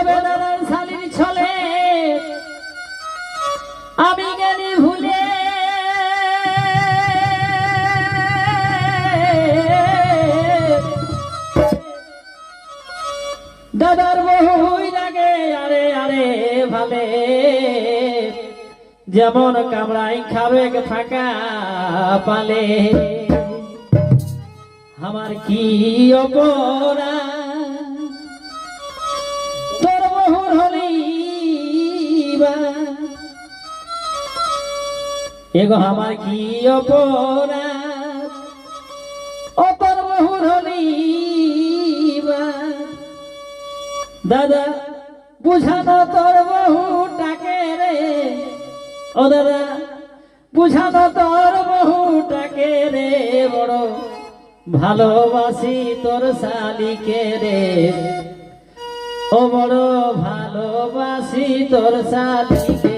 ভগবে নারায়ণ শালীর আমি গেলি ভুলে? দাদার লাগে, আরে আরে, ভালে। যেমন কামড়াই খাবে ফাঁকা পালে। আমার কি অপরা তোর বহুর এগো আমার কি অপরা ও তোর বহুর হলি দাদা বুঝানো তোর বহু টাকে রে। ও দাদা বুঝানো তোর বহু টাকে রে। বড় ভালোবাসি তোর শালিকে রে। ও বড় ভালোবাসি তোর শালিকে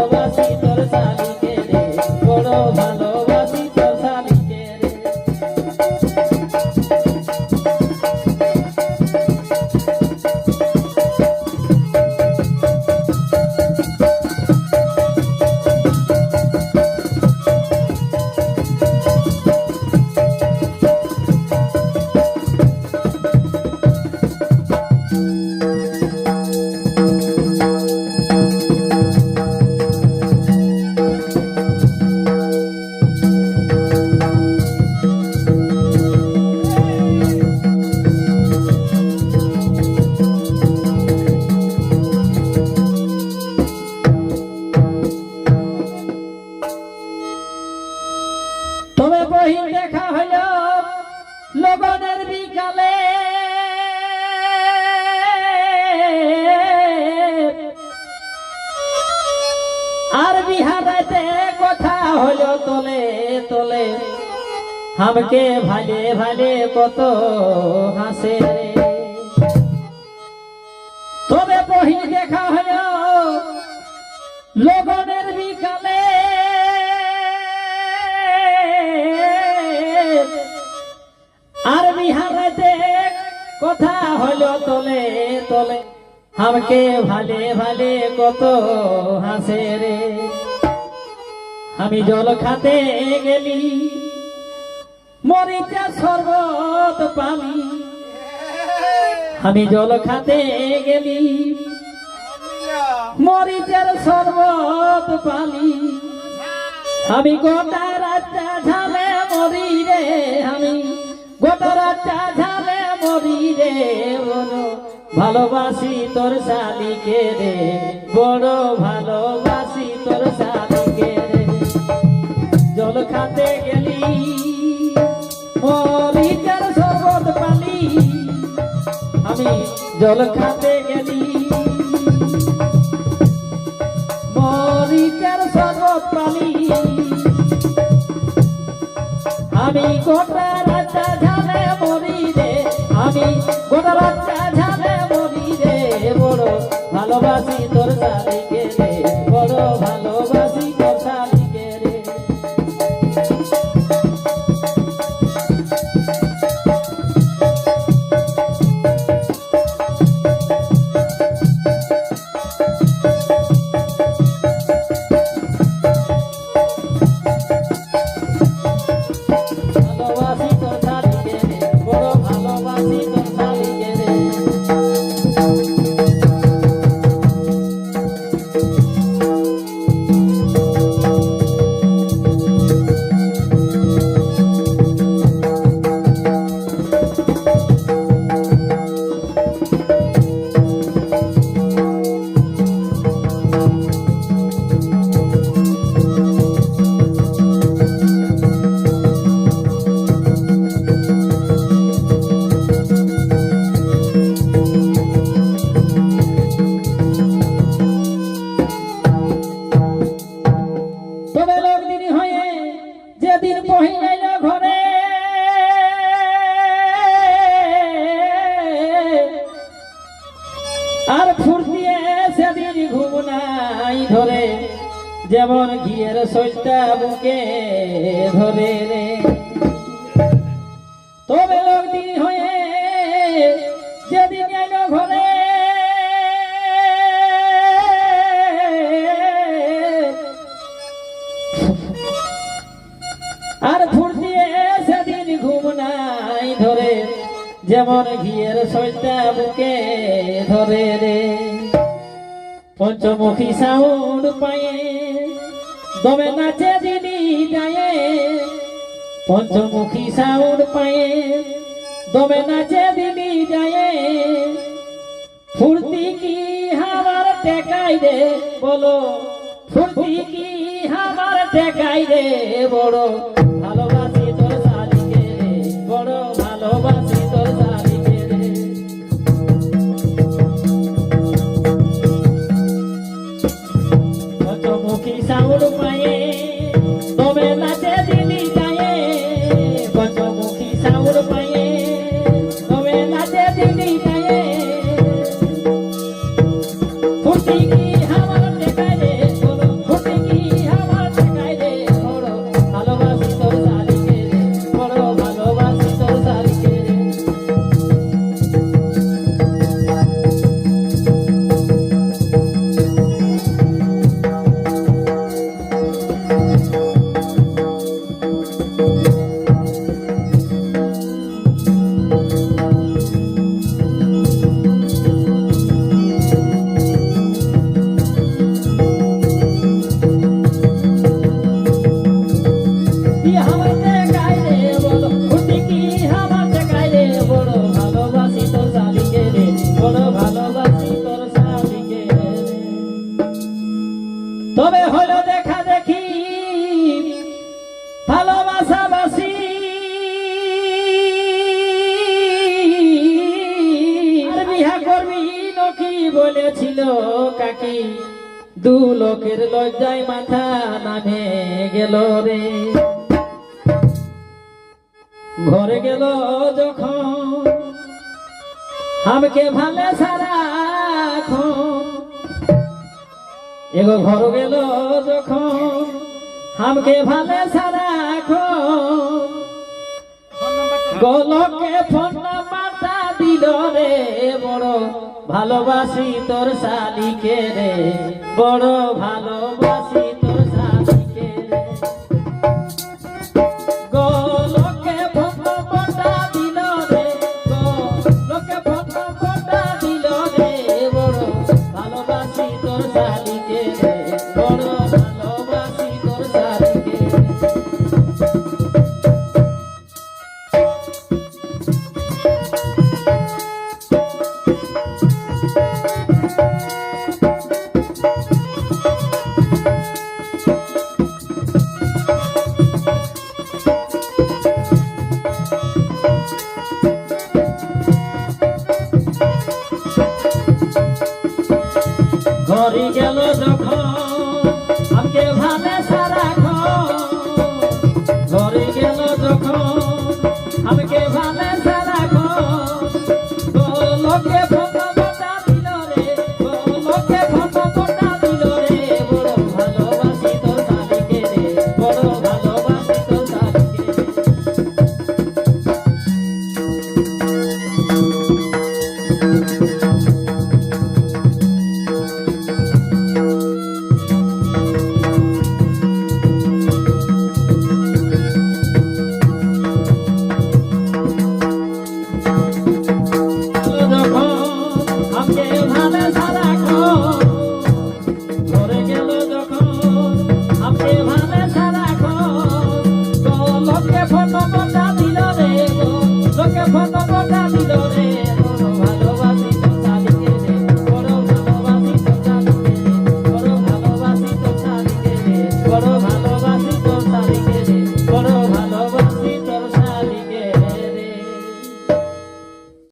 ভালোবাসি আর বিহারাতে কথা হইল তোলে তোলে। হামকে ভালে ভালে কত হাসে তবে বহিন দেখা হইল লগনের বিকালে। আর বিহারাতে কথা হলো তোলে, তলে। আমাকে ভালে ভালে কত হাসে রে। আমি জল খাতে গেলি, মরিচা শরবত পানি আমি জল খাতে গেলি, মরিচের শরবত পানি আমি গোটা রাতটা ঝালে মরি রে, আমি গোটা রাতটা ঝালে মরি রে বড় ভালোবাসি তোর শালিকে রে, বড় ভালোবাসি তোর শালিকে রে। জল খাতে গেলি মরিচের শরবত পালি আমি জল খাতে গেলি। মরিচের শরবত পানি আমি গোটা রাজা ঝালে মরি রে, আমি গোটা রাজা তোর বড় যেদিন বহিল ঘরে, আর ফুর্তিয়ে সেদিন ঘুম নাই ধরে, যেমন ঘিয়ের সইটা বুকে ধরে রে যেমন ঘিয়ের সইটা বুকে ধরে রে। পঞ্চমুখী সাউন্ড পায়ে দমে নাচে দিদি গায়ে। পঞ্চমুখী সাউন্ড পায়ে দমে নাচে দিদি গায়ে। ফুর্তি কি হামার টেকাই রে বলো, ফুর্তি কি হামার টেকাই রে বড় সাউন্ড পায়ে তবে নাচে কাকি দু লোকের লজ্জায় মাথা নামে গেল রে। ঘরে গেল যখন, আমাকে ভালে সারা এগো ঘর গেল যখন, আমাকে ভালে সারা গোলকে ফোন নাম্বারটা দিল রে বড়। ভালোবাসি তোর শালিকে রে বড় ভালোবাসি ঘরে গেল যখন। আমাকে ভালে Step up, up, up, up.